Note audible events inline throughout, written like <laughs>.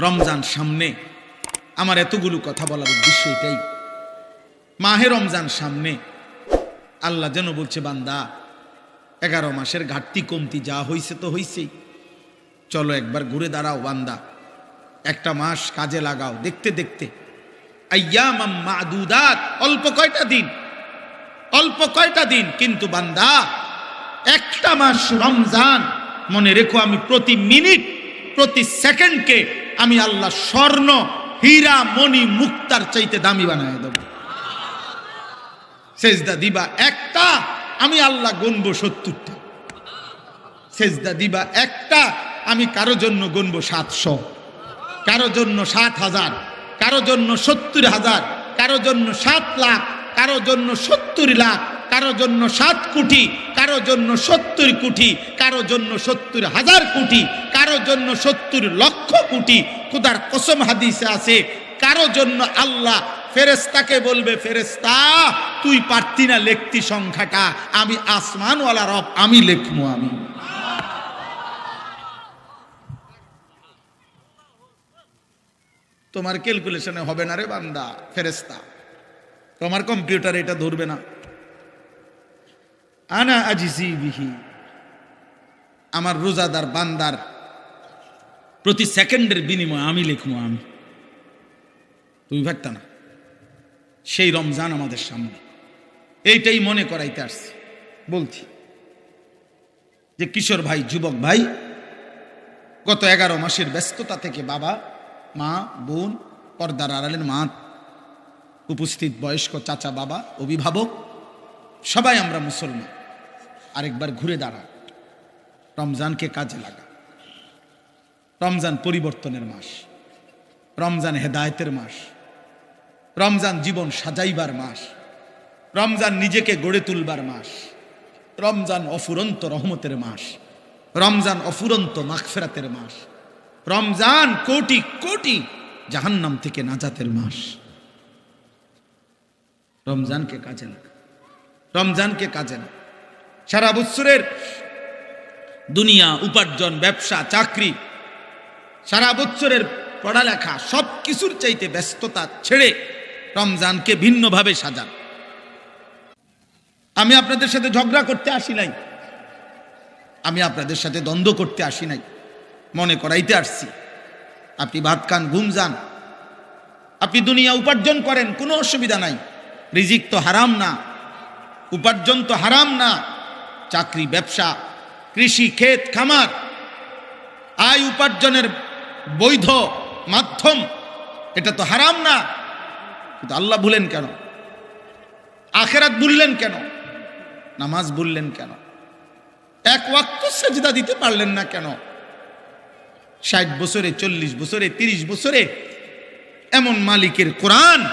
রমজান সামনে। আমার এতগুলো কথা বলার উদ্দেশ্য এটাই। মাহে রমজান সামনে। আল্লাহ যেন বলছে, বান্দা, এগারো মাসের ঘাটতি কমতি যা হইছে তো হইছেই। চলো একবার ঘুরে দাঁড়াও, বান্দা। একটা মাস কাজে লাগাও, দেখতে দেখতে। অল্প কয়টা দিন? অল্প কয়টা দিন? কিন্তু বান্দা, একটা মাস রমজান, মনে রেখো আমি প্রতি মিনিট, প্রতি সেকেন্ডকে আমি আল্লাহ স্বর্ণ, হীরা, মণি, মুক্তার চাইতে দামি বানায় দেব। সেজদা দিবা একটা, আমি আল্লাহ গণবো সত্তরটা। সেজদা দিবা একটা, আমি কারও জন্য গণবো সাতশো। কারও জন্য সাত হাজার, কারও জন্য সত্তর হাজার, কারও জন্য সাত লাখ, কারও জন্য সত্তর লাখ, কারও জন্য সাত কোটি, কারও জন্য সত্তর কোটি, কারও জন্য সত্তর হাজার কোটি কারও জন্য সত্তর লক্ষ কোটি খুদার কসম হাদিসে আছে, কারও জন্য আল্লাহ ফেরেস্তাকে বলবে ফেরেস্তা তুই পারতি না লেখতি সংখ্যাটা, আমি আসমানওয়ালা রব, আমি লেখবো আমি। তোমার ক্যালকুলেশনে হবে না রে বান্দা ফেরেস্তা তোমার কম্পিউটার এটা ধরবে না। আনা আজিজি বিহি, আমার রোজাদার বান্দার প্রতি সেকেন্ডের বিনিময়ে আমি লিখব, আমি। তুমি ভাবতা না, সেই রমজান আমাদের সামনে। এইটাই মনে করাইতে আসছি, বলছি যে কিশোর ভাই, যুবক ভাই, গত এগারো মাসের ব্যস্ততা থেকে বাবা, মা, বোন, পর্দার আড়ালের মা, উপস্থিত বয়স্ক চাচা, বাবা, অভিভাবক, সবাই আমরা মুসলমান। আরেকবার ঘুরে দাঁড়া, রমজানকে কাজে লাগা। রমজান পরিবর্তনের মাস, রমজান হেদায়তের মাস, রমজান জীবন সাজাইবার মাস, রমজান নিজেকে গড়ে তুলবার মাস, রমজান অফুরন্ত রহমতের মাস, রমজান অফুরন্ত মাগফেরাতের মাস, রমজান কোটি কোটি জাহান্নাম থেকে নাজাতের মাস। রমজানকে কাজে লাগা, রমজানকে কাজে লাগা। সারা বৎসরের দুনিয়া, উপার্জন, ব্যবসা, চাকরি সারা বৎসরের পড়ালেখা সব কিছুর চাইতে ব্যস্ততা ছেড়ে রমজানকে ভিন্নভাবে সাজান। আমি আপনাদের সাথে ঝগড়া করতে আসি নাই। আমি আপনাদের সাথে দ্বন্দ্ব করতে আসি নাই। মনে করাইতে আসছি। আপনি ভাত খান, ঘুম যান। আপনি দুনিয়া উপার্জন করেন, কোনো অসুবিধা নাই। রিজিক তো হারাম না। উপার্জন তো হারাম না। চাকরি, ব্যবসা, কৃষি, ক্ষেত, খামার। আয় উপার্জনের বৈধ মাধ্যম, এটা তো হারাম না। কিন্তু আল্লাহ ভুলেন কেন? আখেরাত বললেন কেন? নামাজ বললেন কেন? এক ওয়াক্ত সেজদা দিতে পারলেন না কেন? ষাট বছরে, চল্লিশ বছরে, তিরিশ বছরে এমন মালিকের কোরআন,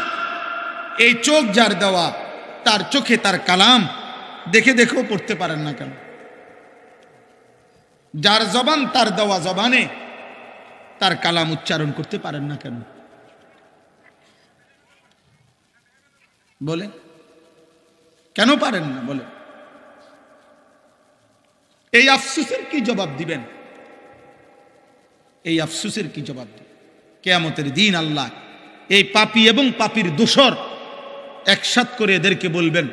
এই চোখ যার দেওয়া, তার চোখে তার কালাম, দেখে দেখেও পড়তে পারেন না কেন? যার জবান তার দেওয়া জবানে তার কালাম উচ্চারণ করতে পারেন না কেন? বলে কেন পারেন না? বলে এই আফসুসের কি জবাব দিবেন? এই আফসুসের কি জবাব দিবেন? কেয়ামতের দিন আল্লাহ এই পাপি এবং পাপির দোসর একসাথ করে এদেরকে বলবেন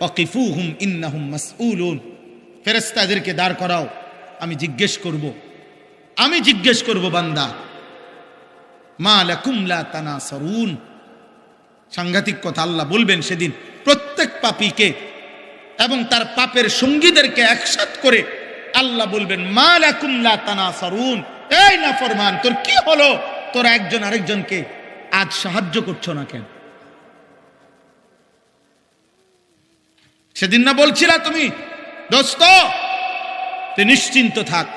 অকিফু হুম ইন্নাহুম মাসউলুন। ফেরেস্তা এদেরকে দাঁড় করাও। আমি জিজ্ঞেস করব আমি জিজ্ঞেস করব, বান্দা, মা লাকুম লা তানাসরুন। সাংঘাতিক কথা আল্লাহ বলবেন সেদিন, প্রত্যেক পাপীকে এবং তার পাপের সঙ্গীদেরকে একসাথ করে আল্লাহ বলবেন, মা লাকুমলা তানা সরুন এই না ফরমান তোর কি হলো? তোরা একজন আরেকজনকে আজ সাহায্য করছ না কেন? সেদিন না বলছিলা তুমি, দোস্ত, তুই নিশ্চিন্ত থাক।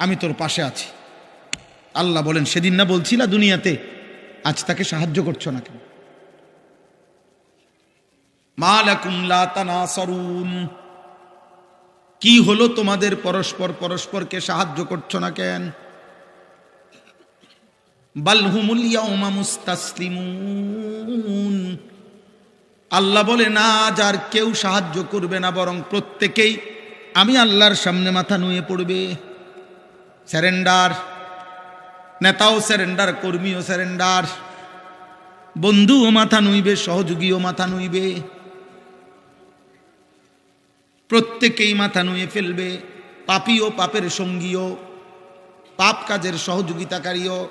আমি তোর পাশে আছি। আল্লাহ বলেন, সেদিন না বলছিলা দুনিয়াতে? আজ তাকে সাহায্য করছ না কেন? কি হলো তোমাদের পরস্পর? পরস্পরকে সাহায্য করছ না কেন? আল্লাহ বলে, না যার কেউ সাহায্য করবে না, বরং প্রত্যেকেই আমি আল্লাহর সামনে মাথা নুয়ে পড়বে। স্যারেন্ডার নেতাও স্যারেন্ডার কর্মীও স্যারেন্ডার বন্ধুও মাথা নুইবে, সহযোগীও মাথা নুইবে। প্রত্যেকেই মাথা নুয়ে ফেলবে, পাপিও পাপের সঙ্গীও, পাপ কাজের সহযোগিতাকারীও।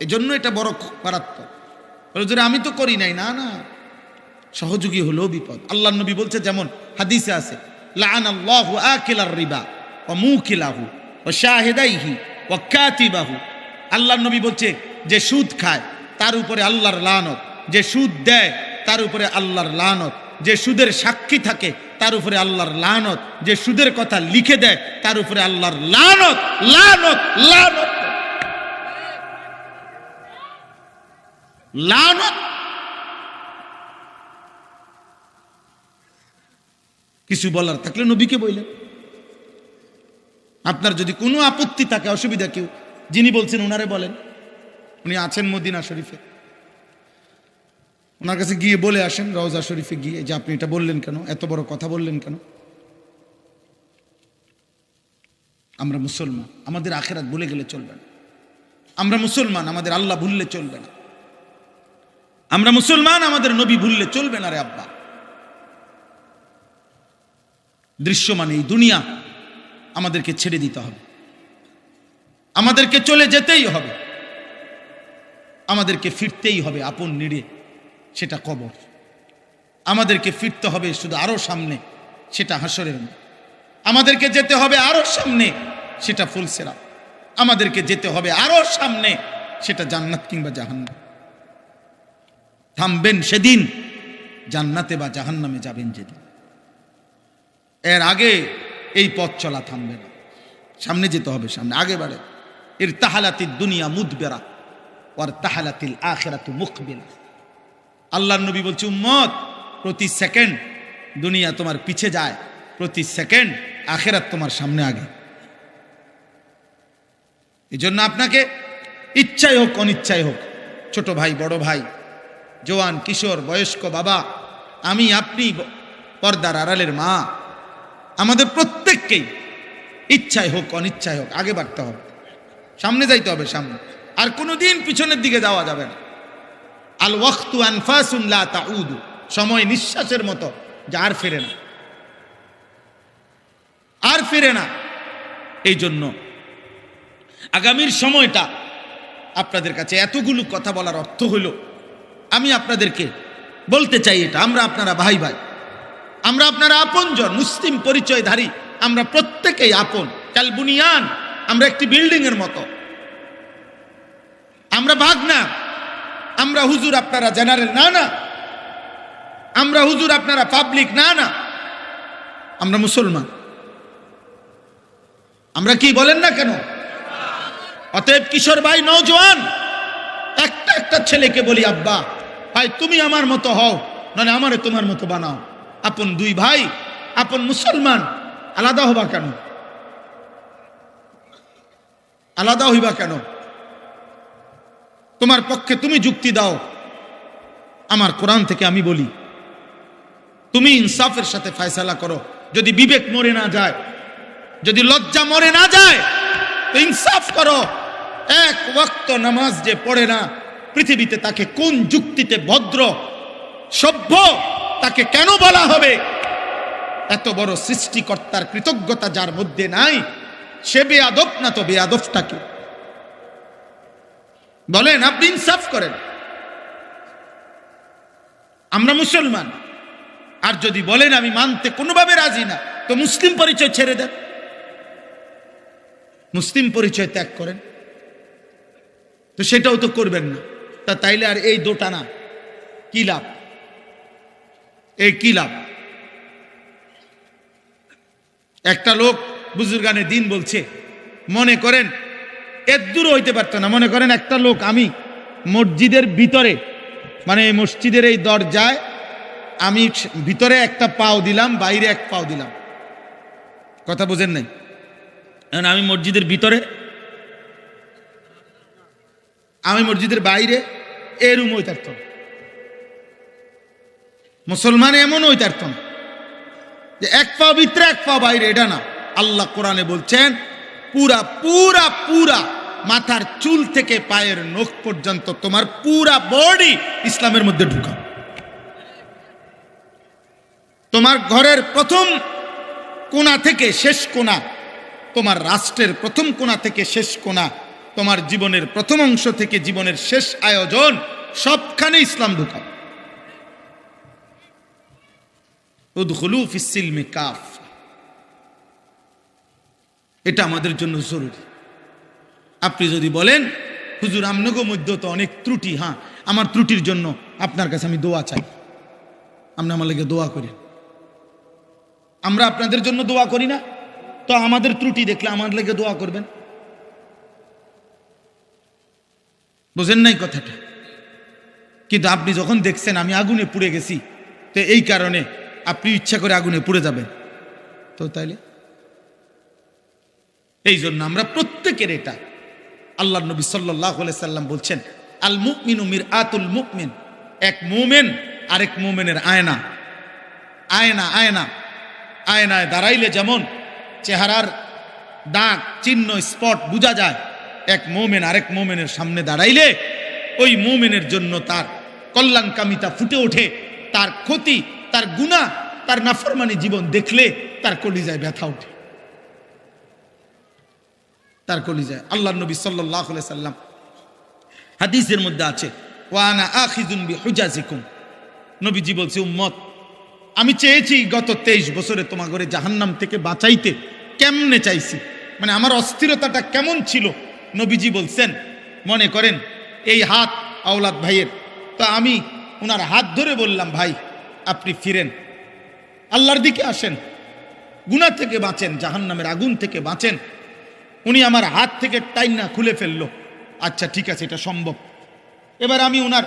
এজন্য এটা বড় মারাত্মক। আমি তো করি নাই। না না। সহযোগী হলেও বিপদ। আল্লাহ নবী বলছে, যেমন হাদিসে আছে লাআন আল্লাহু আকিলার রিবা ও মুকিলাহু। ও শাহিদাইহি ও কাতিবাহু। আল্লাহ নবী বলছে, যে সুদ খায়, তার উপরে আল্লাহর লানত। যে সুদ দেয়, তার উপরে আল্লাহর লানত। যে সুদের সাক্ষী থাকে, তার উপরে আল্লাহর লানত। যে সুদের কথা লিখে দেয়, তার উপরে আল্লাহর লানত লানত লানত। লানত? কিছু বলার থাকলে নবীকে বললেন। আপনার যদি কোনো আপত্তি থাকে, অসুবিধা কেউ, যিনি বলছেন ওনারে বলেন। উনি আছেন মদিনা শরীফে। ওনার কাছে গিয়ে বলে আসেন, রওজা শরীফে গিয়ে যে আপনি এটা বললেন কেন, এত বড় কথা বললেন কেন? আমরা মুসলমান, আমাদের আখেরাত ভুলে গেলে চলবে না। আমরা মুসলমান, আমাদের আল্লাহ ভুললে চলবে না। আমরা মুসলমান, আমাদের নবী ভুললে চলবে না রে আব্বা। দৃশ্যমান এই দুনিয়া আমাদেরকে ছেড়ে দিতে হবে। আমাদেরকে চলে যেতেই হবে। আমাদেরকে ফিরতেই হবে আপন নিড়ে, সেটা কবর। আমাদেরকে ফিরতে হবে শুধু আরও সামনে, সেটা হাসরের। আমাদেরকে যেতে হবে আরও সামনে, সেটা ফুলসেরা আমাদেরকে যেতে হবে আরও সামনে, সেটা জান্নাত কিংবা জাহান্নাম। থামবেন সেদিন, জান্নাতে বা জাহান্নামে যাবেন যেদিন। এর আগে এই পথ চলা থামবে না। সামনে যেতে হবে সামনে। আগে বাড়ে। এর তাহালাতির দুনিয়া মুদবেরা ওর তাহালাতিল আখেরাতু মুখবিলা আল্লাহ নবী বলছে, উম্মত, প্রতি সেকেন্ড দুনিয়া তোমার পিছে যায়, প্রতি সেকেন্ড আখেরাত তোমার সামনে আগে। এই জন্য আপনাকে ইচ্ছাই হোক, অনিচ্ছাই হোক, ছোট ভাই, বড় ভাই, জোয়ান, কিশোর, বয়স্ক বাবা, আমি আপনি পর্দার আড়ালের মা আমাদের প্রত্যেককেই ইচ্ছায় হোক, অনিচ্ছায় হোক, আগে বাড়তে হবে। সামনে যাইতে হবে, সামনে। আর কোনোদিন পিছনের দিকে যাওয়া যাবে না। আল ওয়াক্তু আনফাসুন লা তাউদু। সময় নিঃশ্বাসের মতো যা আর ফেরে না। আর ফেরে না। এই জন্য আগামীর সময়টা আপনাদের কাছে এতগুলো কথা বলার অর্থ হইল আমি আপনাদেরকে বলতে চাই এটা, আমরা আপনারা ভাই ভাই। আমরা আপনারা আপনজন, মুসলিম পরিচয়ধারী। আমরা প্রত্যেকেই আপন ক্যালবুনিয়ান আমরা একটি বিল্ডিং এর মতো। আমরা ভাগ না আমরা হুজুর আপনারা জেনারেল না না। আমরা হুজুর আপনারা পাবলিক না না। আমরা মুসলমান। আমরা কি বলেন না কেন? অতএব কিশোর ভাই নৌজওয়ান একটা একটা ছেলেকে বলি, আব্বা, ভাই, তুমি আমার মতো হও মানে আমারে তোমার মতো বানাও। আপন দুই ভাই, আপন মুসলমান, আলাদা হবা কেন? আলাদা হইবা কেন? তোমার পক্ষে তুমি যুক্তি দাও। আমার কোরআন থেকে আমি বলি, তুমি ইনসাফের সাথে ফায়সালা করো। যদি বিবেক মরে না যায়, যদি লজ্জা মরে না যায়, তো ইনসাফ করো। এক ওয়াক্ত নামাজ যে পড়ে না, পৃথিবীতে তাকে কোন যুক্তিতে ভদ্র, সভ্য তাকে কেন বলা হবে? এত বড় সৃষ্টিকর্তার কৃতজ্ঞতা যার মধ্যে নাই, সে বেয়াদব না তো বেয়াদবটাকে বলেন, আপনি ইনসাফ করেন। আমরা মুসলমান। আর যদি বলেন, আমি মানতে কোনোভাবে রাজি না, তো মুসলিম পরিচয় ছেড়ে দেন। মুসলিম পরিচয় ত্যাগ করেন। তো সেটাও তো করবেন না। তা তাইলে আর এই দোটানা কি লাভ? এই কি লাভ? একটা লোক বুজুর্গানের দিন বলছে, মনে করেন এর দূর হইতে পারতো না। মনে করেন একটা লোক, আমি মসজিদের ভিতরে মানে মসজিদের এই দরজায়, আমি ভিতরে একটা পাও দিলাম, বাইরে এক পাও দিলাম। কথা বোঝেন নাই? এখন আমি মসজিদের ভিতরে, আমি মসজিদের বাইরে এরম হইতার্থ মুসলমান এমন হইতার্থ যে এক পাও ভিতরে, এক পাও বাইরে, এটা না। আল্লাহ কোরআনে বলছেন, পুরা পুরা পুরা মাথার চুল থেকে পায়ের নখ পর্যন্ত তোমার পুরা বডি ইসলামের মধ্যে ঢুকাও। তোমার ঘরের প্রথম কোণা থেকে শেষ কোণা, তোমার রাষ্ট্রের প্রথম কোণা থেকে শেষ কোণা, তোমার জীবনের প্রথম অংশ থেকে জীবনের শেষ আয়োজন, সবখানে ইসলাম ঢুকাও। ফিসিলমে কাফ। এটা আমাদের জন্য জরুরি। আপনি যদি বলেন, হুজুর, আমনগো মধ্যে তো অনেক ত্রুটি হ্যাঁ আমার ত্রুটির জন্য আপনার কাছে আমি দোয়া চাই। আপনি আমার লেগে দোয়া করেন। আমরা আপনাদের জন্য দোয়া করি না? তো আমাদের ত্রুটি দেখলে আমার লেগে দোয়া করবেন? বোঝেন নাই কথাটা? কিন্তু আপনি যখন দেখছেন আমি আগুনে পুড়ে গেছি, তো এই কারণে আপনি ইচ্ছা করে আগুনে পুড়ে যাবেন। তো তাইলে? এই জন্য আমরা প্রত্যেকের এটা। আল্লাহ নবী সাল্লাহ সাল্লাম বলছেন, আল মুকমিন উমির আতুল মুকমিন এক মোমেন, আরেক মোমেনের আয়না। আয়না আয়না। আয়নায় দাঁড়াইলে যেমন চেহারার দাগ, চিহ্ন, স্পট বোঝা যায়, এক মোমেন আরেক মোমেনের সামনে দাঁড়াইলে ওই মোমেনের জন্য তার কল্যাণকামিতা ফুটে ওঠে, তার ক্ষতি তার গুণা তার নাফরমানি জীবন দেখলে তার কলিজায় ব্যথা ওঠে। তার কলিজায়। আল্লাহ নবী সাল্লাহ সাল্লাম হাদিসের মধ্যে আছে নবীজি বলছে, উম্মত, আমি চেয়েছি গত তেইশ বছরে তোমার ঘরে জাহান্নাম থেকে বাঁচাইতে। কেমনে চাইছি? মানে আমার অস্থিরতাটা কেমন ছিল? নবীজি বলছেন, মনে করেন, এই হাত আওলাদ ভাইয়ের। তো আমি ওনার হাত ধরে বললাম, ভাই আপনি ফিরেন। আল্লাহর দিকে আসেন। গুনা থেকে বাঁচেন, জাহান্নামের আগুন থেকে বাঁচেন। উনি আমার হাত থেকে টাইনা খুলে ফেলল। আচ্ছা ঠিক আছে, এটা সম্ভব। এবার আমি ওনার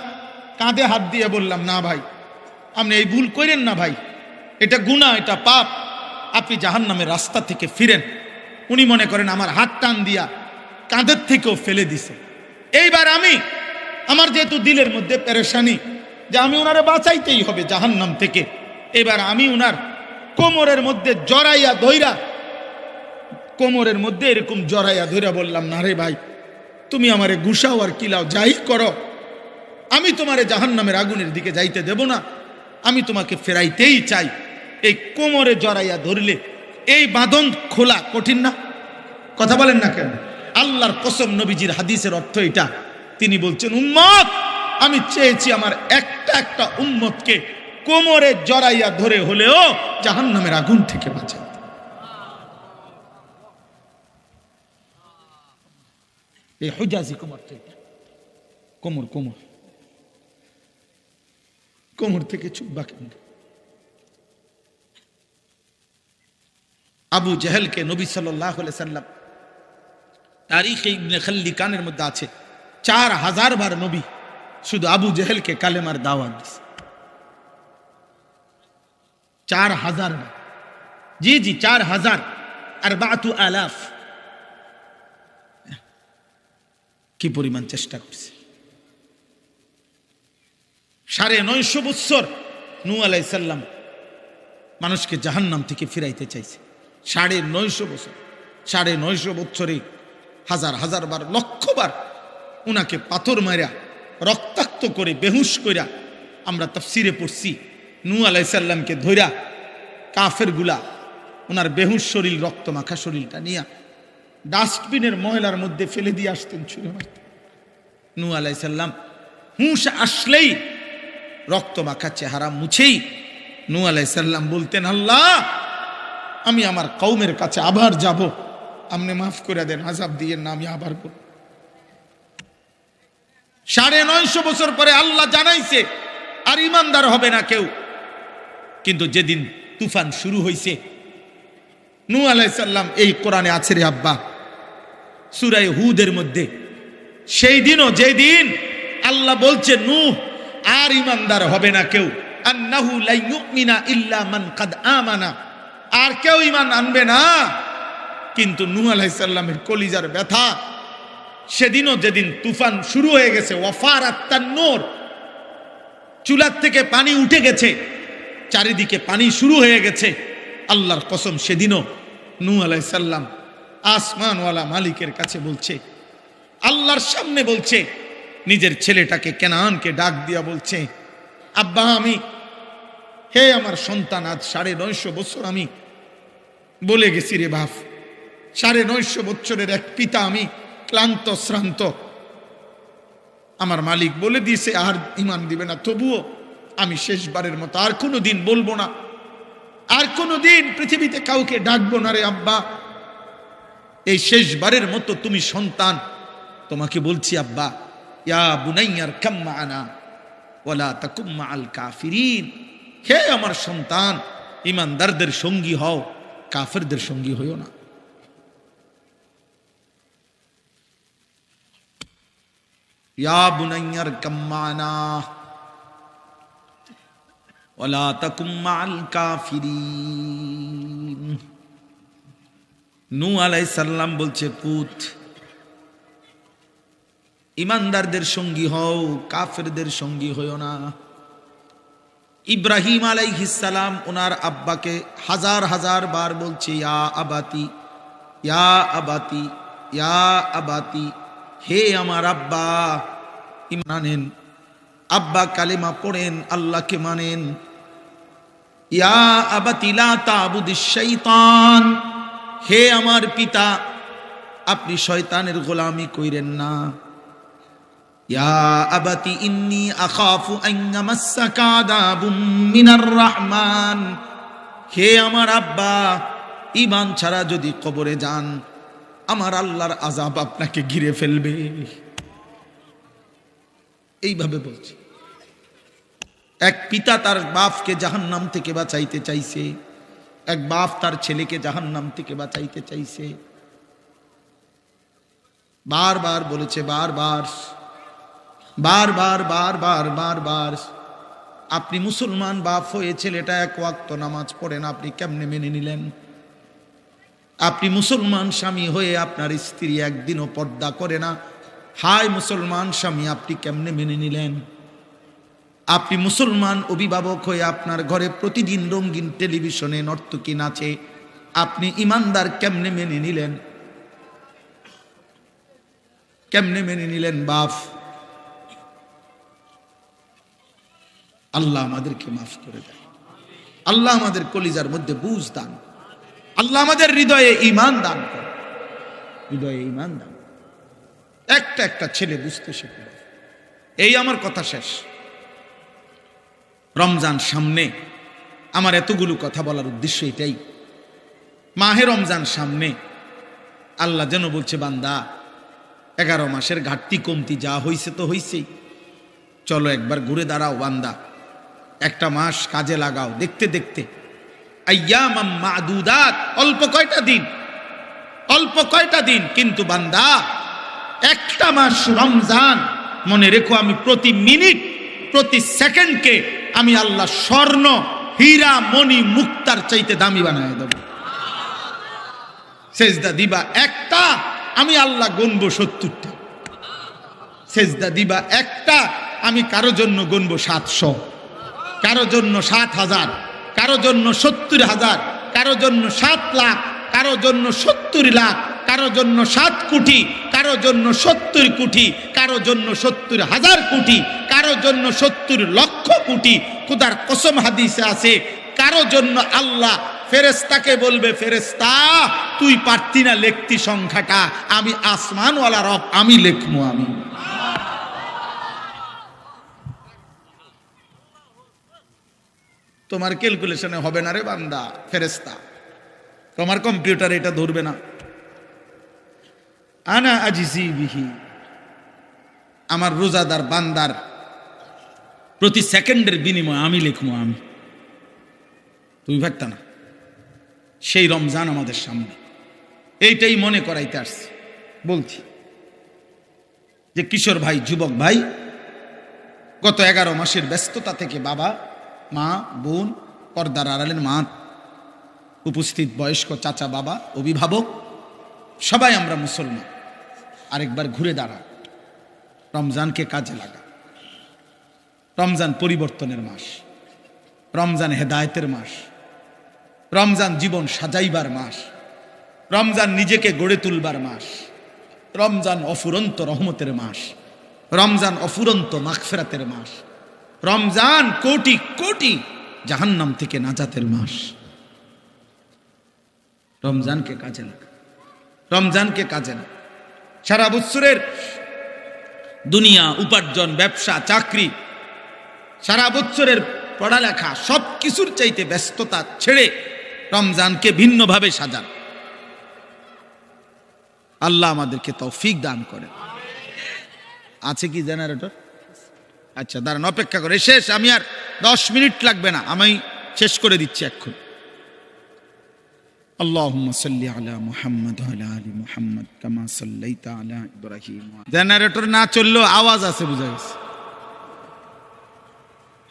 কাঁধে হাত দিয়ে বললাম, না ভাই, আপনি এই ভুল করেন না ভাই। এটা গুণা এটা পাপ। আপনি জাহান্নামের রাস্তা থেকে ফিরেন। উনি মনে করেন আমার হাত টান দিয়া কাঁধের থেকেও ফেলে দিছে। এইবার আমি, আমার যেহেতু দিলের মধ্যে পেরেশানি যে আমি ওনারে বাঁচাইতেই হবে জাহান্নাম থেকে। এবার আমি ওনার কোমরের মধ্যে জড়াইয়া ধৈরা কোমরের মধ্যে এরকম জড়াইয়া ধৈরা বললাম, না রে ভাই, তুমি আমারে গুসাও আর কিলাও, যাই করো। আমি তোমারে জাহান্নামের আগুনের দিকে যাইতে দেব না। আমি তোমাকে ফেরাইতেই চাই। এই কোমরে জড়াইয়া ধরলে এই বাঁধন খোলা কঠিন না? কথা বলেন না কেন? আল্লাহর কসম নবীজির হাদিসের অর্থ এটা। তিনি বলছেন, উম্মত আমি চেয়েছি আমার একটা একটা উম্মতকে কোমরে জড়াইয়া ধরে হলেও জাহান্নামের আগুন থেকে হুজাজি কোমর থেকে। কোমর কোমর। থেকে চুব্বা কেন্দ্র। আবু জেহেলকে নবী সাল্লাম তারিখে খাল্লি কানের মধ্যে আছে, চার হাজার বার নবী শুধু আবু জেহেলকে কালেমার দাওয়াত দিছে। চার হাজার বার জি জি, চার হাজার। আর বাতু আলাফ। কি পরিমাণ চেষ্টা করছে। সাড়ে নয়শো বৎসর নু আলাইসাল্লাম মানুষকে জাহান্নাম থেকে ফিরাইতে চাইছে। সাড়ে নয়শো বছর। সাড়ে নয়শো বৎসরে হাজার হাজার বার লক্ষবার উনাকে পাথর মারা রক্তাক্ত করে, বেহুশ কইরা আমরা তফসিরে পড়ছি। নু আলাইসাল্লামকে ধৈরা কাফেরগুলা ওনার বেহুশ শরীর, রক্ত মাখা শরীরটা নিয়া ডাস্টবিনের ময়লার মধ্যে ফেলে দিয়ে আসতেন ছুঁড়ে মারতেন নু আলাইসাল্লাম হুঁশ আসলেই রক্ত মাখা চেহারা মুছেই নু আলাইসাল্লাম বলতেন, আল্লাহ, আমি আমার কৌমের কাছে আবার যাব। আপনি মাফ করে দেন আজাব দিয়ে না আমি আবার করব। সাড়ে নয়শো বছর পরে আল্লাহ জানাইছে, আর ইমানদার হবে না কেউ। কিন্তু যেদিন তুফান শুরু হয়েছে নু আলাইসাল্লাম এই কোরআনে আছে রে আব্বা। সুরাই হুদের মধ্যে। সেই দিনও যেই দিন আল্লাহ বলছে নু আর ইমানদার হবে না কেউ। আর কেউ ইমান আনবে না। কিন্তু নূহ আলাইসাল্লামের কলিজার ব্যথা সেদিনও যেদিন তুফান শুরু হয়ে গেছে ওয়াফার আত্মান্নোর চুলার থেকে পানি উঠে গেছে, চারিদিকে পানি শুরু হয়ে গেছে। আল্লাহর কসম সেদিনও নূহ আলাইসাল্লাম আসমানওয়ালা মালিকের কাছে বলছে, আল্লাহর সামনে বলছে, নিজের ছেলেটাকে কেনানকে ডাক দিয়া বলছে, আব্বা, আমি, হে আমার সন্তান, আজ সাড়ে নয়শো বছর আমি বলে গেছি রে বাপ। সাড়ে নয়শো বছরের এক পিতা আমি ক্লান্ত, শ্রান্ত। আমার মালিক বলে দিয়েছে, আর ইমান দিবে না। তবুও আমি শেষবারের মতো আর কোনো দিন বলব না। আর কোনো দিন পৃথিবীতে কাউকে ডাকবো না রে আব্বা। এই শেষবারের মতো তুমি সন্তান, তোমাকে বলছি আব্বা, ইয়া বুনাইয়ার কাম্মা আনা ওলা তাকুম্মা আল কাফিরিন। হে আমার সন্তান, ইমানদারদের সঙ্গী হও, কাফেরদের সঙ্গী হইও না। বলছে পুত ইমানদারদের সঙ্গী হও, কাফেরদের সঙ্গী হইও না। ইব্রাহিম আলাইহিসালাম ওনার আব্বাকে হাজার হাজার বার বলছে, ইয়া আবাতি ইয়া আবাতি ইয়া আবাতি। হে আমার আব্বা ইমানেন আব্বা কালেমা পড়েন, আল্লাহকে মানেন। ইয়া আবাতি লা তাবুদিশ শাইতান হে আমার পিতা, আপনি শয়তানের গোলামি কইরেন না। ইয়া আবাতি ইন্নি আখাফু আযাবুম মিনার রহমান। হে আমার আব্বা, ঈমান ছাড়া যদি কবরে যান আমার আল্লাহর আজাব আপনাকে ঘিরে ফেলবে। এইভাবে বলছে। এক পিতা তার বাপকে জাহান্নাম থেকে বাঁচাইতে চাইছে। এক বাপ তার ছেলেকে জাহান্নাম থেকে বাঁচাইতে চাইছে। বারবার বলেছে, বারবার বারবার বারবার বারবার। আপনি মুসলমান বাপ হয়ে ছেলেটা এক ওয়াক্ত নামাজ পড়েন আপনি কেমনে মেনে নিলেন? আপনি মুসলমান স্বামী হয়ে আপনার স্ত্রী একদিনও পর্দা করে না। হায় মুসলমান স্বামী, আপনি কেমনে মেনে নিলেন? আপনি মুসলমান অভিভাবক হয়ে আপনার ঘরে প্রতিদিন রঙিন টেলিভিশনে নর্তকী নাচে, আপনি ইমানদার কেমনে মেনে নিলেন? কেমনে মেনে নিলেন বাপ? আল্লাহ আমাদেরকে মাফ করে দেয়। আল্লাহ আমাদের কলিজার মধ্যে বুঝ দান আল্লাহ আমাদের হৃদয়ে ইমান দান করে। হৃদয়ে ইমান দান একটা একটা ছেলে বুঝতে শিখল। এই আমার কথা শেষ। রমজান সামনে। আমার এতগুলো কথা বলার উদ্দেশ্য এটাই। মাহে রমজান সামনে। আল্লাহ যেন বলছে বান্দা এগারো মাসের ঘাটতি কমতি যা হইছে তো হইছেই। চলো একবার ঘুরে দাঁড়াও বান্দা। একটা মাস কাজে লাগাও দেখতে দেখতে। অল্প কয়টা দিন? অল্প কয়টা দিন? কিন্তু বান্দা, একটা মাস রমজান। মনে রেখো আমি প্রতি মিনিট, প্রতি সেকেন্ডকে আমি আল্লাহ স্বর্ণ, হীরা, মণি, মুক্তার চাইতে দামি বানায় দেব। সেজদা দিবা একটা, আমি আল্লাহ গণব সত্তরটা। সেজদা দিবা একটা, আমি কারও জন্য গণব সাতশো। কারও জন্য সাত হাজার। কারও জন্য সত্তর হাজার, কারও জন্য সাত লাখ, কারও জন্য সত্তর লাখ, কারও জন্য সাত কোটি, কারও জন্য সত্তর কোটি, কারও জন্য সত্তর হাজার কোটি, কারও জন্য সত্তর লক্ষ কোটি। খুদার কসম হাদিসে আছে, কারও জন্য আল্লাহ ফেরেস্তাকে বলবে ফেরেস্তা তুই পারতি না লেখতি সংখ্যাটা, আমি আসমানওয়ালা রব, আমি লেখবো আমি। তোমার ক্যালকুলেশনে হবে না রে বান্দা ফেরেস্তা তোমার কম্পিউটার এটা ধরবে না। আনা আজিজি বিহি। আমার রোজাদার বান্দার প্রতি সেকেন্ডের বিনিময় আমি লিখব আমি। তুমি ভাবতা না, সেই রমজান আমাদের সামনে। এইটাই মনে করাইতে আসছে, বলছি যে কিশোর ভাই, যুবক ভাই, গত এগারো মাসের ব্যস্ততা থেকে বাবা মা, বোন, পর্দার আড়ালের মা, উপস্থিত বয়স্ক চাচা, বাবা, অভিভাবক, সবাই আমরা মুসলমান। আরেকবার ঘুরে দাঁড়া। রমজানকে কাজে লাগা। রমজান পরিবর্তনের মাস। রমজান হেদায়তের মাস। রমজান জীবন সাজাইবার মাস। রমজান নিজেকে গড়ে তুলবার মাস। রমজান অফুরন্ত রহমতের মাস। রমজান অফুরন্ত মাগফেরাতের মাস। রমজান কোটি কোটি জাহান্নাম থেকে নাজাতের মাস। রমজানকে কাজে লাগা। রমজানকে কাজে লাগা। সারা বৎসরের দুনিয়া, উপার্জন, ব্যবসা, চাকরি, সারা বৎসরের পড়ালেখা সব কিছুর চাইতে ব্যস্ততা ছেড়ে রমজানকে ভিন্নভাবে সাজান। আল্লাহ আমাদেরকে তৌফিক দান করেন। আছে কি জেনারেটর? আচ্ছা দাঁড়ান অপেক্ষা করে শেষ আমি আর দশ মিনিট লাগবে না আমি শেষ করে দিচ্ছি এখন اللهم صل على محمد وعلى ال محمد كما صليت على ابراهيم জেনারেটর না চললেও আওয়াজ আছে বুঝা গেছে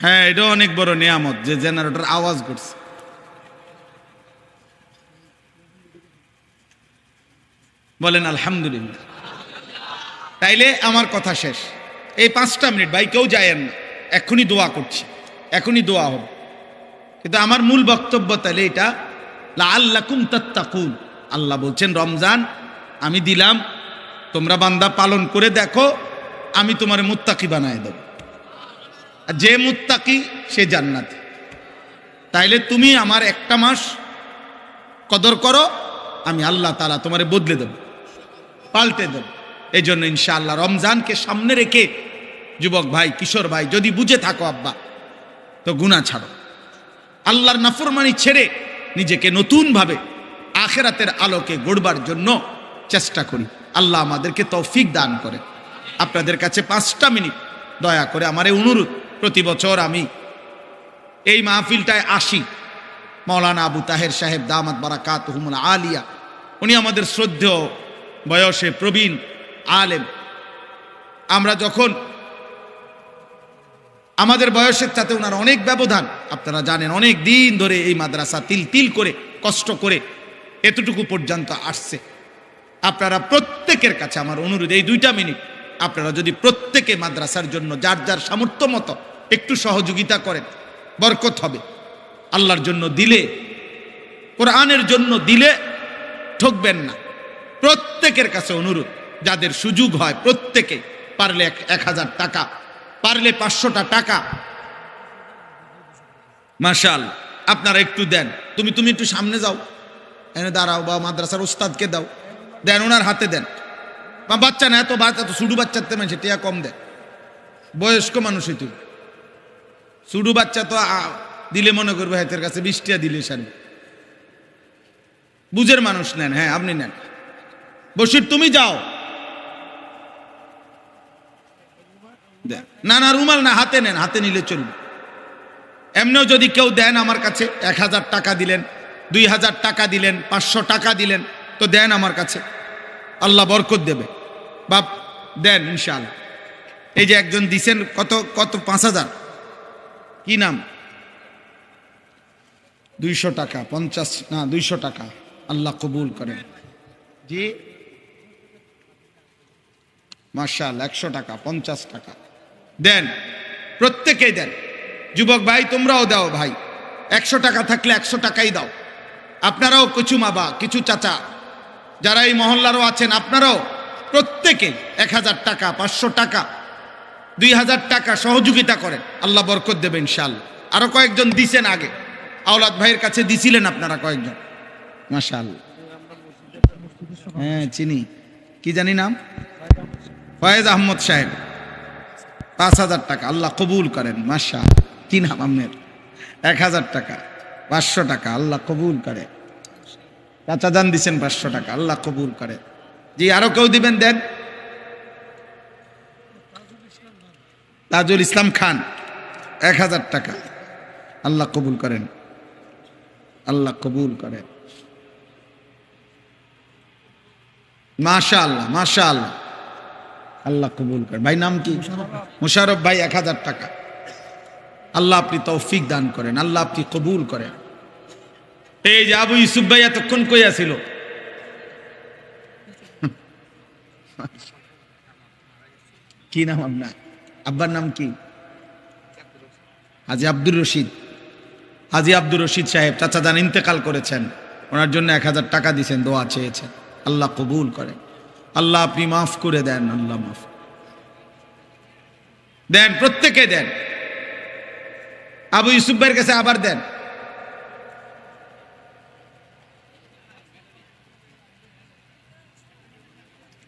হ্যাঁ এটা অনেক বড় নিয়ামত যে জেনারেটর আওয়াজ করছে বলেন আলহামদুলিল্লাহ তাইলে আমার কথা শেষ এই পাঁচটা মিনিট, ভাই, কেউ যায়েন না। এখনই দোয়া করছি। এখনই দোয়া হবে। কিন্তু আমার মূল বক্তব্য তাহলে এটা আল্লাকুম তাত্তাকুন। আল্লাহ বলছেন, রমজান, আমি দিলাম, তোমরা বান্দা পালন করে দেখো, আমি তোমার মুত্তাকি বানায় দেব। আর যে মুত্তাকি, সে জান্নাতি। তাইলে তুমি আমার একটা মাস কদর করো, আমি আল্লাহ তালা তোমারে বদলে দেব, পাল্টে দেব। এই জন্য ইনশাআল্লাহ রমজানকে সামনে রেখে, যুবক ভাই, কিশোর ভাই, যদি বুঝে থাকো আব্বা, তো গুণা ছাড়ো। আল্লাহর নাফরমানি ছেড়ে নিজেকে নতুনভাবে আখেরাতের আলোকে গড়বার জন্য চেষ্টা করি। আল্লাহ আমাদেরকে তৌফিক দান করে। আপনাদের কাছে পাঁচটা মিনিট দয়া করে আমার এই অনুরোধ, প্রতি বছর আমি এই মাহফিলটায় আসি। মৌলানা আবু তাহের সাহেব, দামাত বারাকাত হুমুল আলিয়া, উনি আমাদের শ্রদ্ধেয় বয়সে প্রবীণ আলেম। আমরা যখন আমাদের বয়সের সাথে ওনার অনেক ব্যবধান, আপনারা জানেন অনেক দিন ধরে এই মাদ্রাসা তিল তিল করে, কষ্ট করে এতটুকু পর্যন্ত আসছে। আপনারা প্রত্যেকের কাছে আমার অনুরোধ, এই দুইটা মিনিট আপনারা যদি প্রত্যেকে মাদ্রাসার জন্য যার যার সামর্থ্য মতো একটু সহযোগিতা করেন, বরকত হবে। আল্লাহর জন্য দিলে, কোরআনের জন্য দিলে ঠকবেন না। প্রত্যেকের কাছে অনুরোধ যাদের সুযোগ হয় প্রত্যেকে পারলে এক হাজার টাকা, পারলে পাঁচশোটা টাকা। মাশাল, আপনারা একটু দেন। তুমি তুমি একটু সামনে যাও। এনে দাঁড়াও, বা মাদ্রাসার ওস্তাদকে দাও। দেন, ওনার হাতে দেন। বা বাচ্চা না, এত বাচ্চা তো শুধু বাচ্চাতে মানুষ টিয়া কম দেয়। বয়স্ক মানুষই তুই। শুধু বাচ্চা তো দিলে মনে করবে হাতের কাছে বৃষ্টিয়া দিলে সারি বুঝের মানুষ নেন হ্যাঁ আপনি নেন। বসির তুমি যাও। দেন। না না, রুমাল না, হাতে নেন, হাতে নিলে চলবে। এমনিও যদি কেউ দেন আমার কাছে, এক হাজার টাকা দিলেন, দুই হাজার টাকা দিলেন, পাঁচশো টাকা দিলেন, তো দেন আমার কাছে। আল্লাহ বরকত দেবে। বাপ, দেন ইনশাআল্লাহ। এই যে একজন দিছেন কত কত, পাঁচ হাজার? কি নাম? দুইশো টাকা, পঞ্চাশ, না, দুইশো টাকা। আল্লাহ কবুল করেন। জি? মার্শাল একশো টাকা, পঞ্চাশ টাকা। দেন, প্রত্যেকেই দেন। যুবক ভাই, তোমরাও দাও ভাই। একশো টাকা থাকলে একশো টাকাই দাও। আপনারাও কিছু মাবা, কিছু চাচা। যারা এই মহল্লারও আছেন, আপনারাও প্রত্যেকে এক হাজার টাকা, পাঁচশো টাকা, দুই হাজার টাকা সহযোগিতা করেন। আল্লাহ বরকত দেবেন ইনশাআল্লাহ। আরও কয়েকজন দিছেন আগে। আওলাদ ভাইয়ের কাছে দিছিলেন আপনারা কয়েকজন। মাশাল হ্যাঁ চিনি। কি জানি নাম? ফয়েজ আহমদ সাহেব। পাঁচ হাজার টাকা। আল্লাহ কবুল করেন মাসা নাম আপনার এক হাজার টাকা। পাঁচশো টাকা, আল্লাহ কবুল করে। চাচা দান দিচ্ছেন পাঁচশো টাকা, আল্লাহ কবুল করে। জি, আরও কেউ দিবেন, দেন। তাজুল ইসলাম খান, এক হাজার টাকা। আল্লাহ কবুল করেন। আল্লাহ কবুল করেন মাশা আল্লাহ আল্লাহ আল্লাহ কবুল করেন ভাই, নাম কি? মুশারফ ভাই, এক হাজার টাকা। আল্লাহ আপনি তৌফিক দান করেন। আল্লাহ আপনি কবুল করেন। এই যে আবু ইউসুফ ভাই এতক্ষণ কই আছিল? <laughs> কি নাম আপনার? আব্বার নাম কি? হাজি আব্দুর রশিদ। হাজি আব্দুর রশিদ সাহেব, চাচা যান ইন্তেকাল করেছেন। ওনার জন্য এক হাজার টাকা দিয়েছেন দোয়া চেয়েছেন। আল্লাহ কবুল করেন। আল্লাহ আপনি মাফ করে দেন, আল্লাহ মাফ। দেন, প্রত্যেকে দেন। আবু ইউসুফ ভাইয়ের কাছে আবার দেন।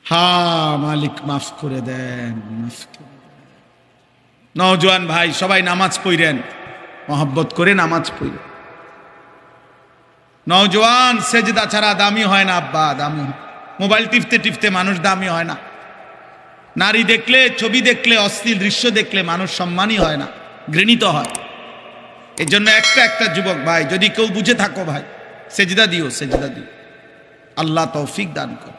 হা, মালিক মাফ করে দেন করে নওজোয়ান ভাই, সবাই নামাজ পড়েন। মহব্বত করে নামাজ পড়েন। নওজোয়ান, সেজদা ছাড়া দামি হয় না, আব্বা, দামি হয়। মোবাইল টিপতে টিপতে মানুষ দামি হয় না। নারী দেখলে, ছবি দেখলে, অশ্লীল দৃশ্য দেখলে মানুষ সম্মানই হয় না, ঘৃণিত হয়। এর জন্য একটা একটা যুবক ভাই, যদি কেউ বুঝে থাকো ভাই, সেজদা দিও সেজদা দিও। আল্লাহ তৌফিক দান কর।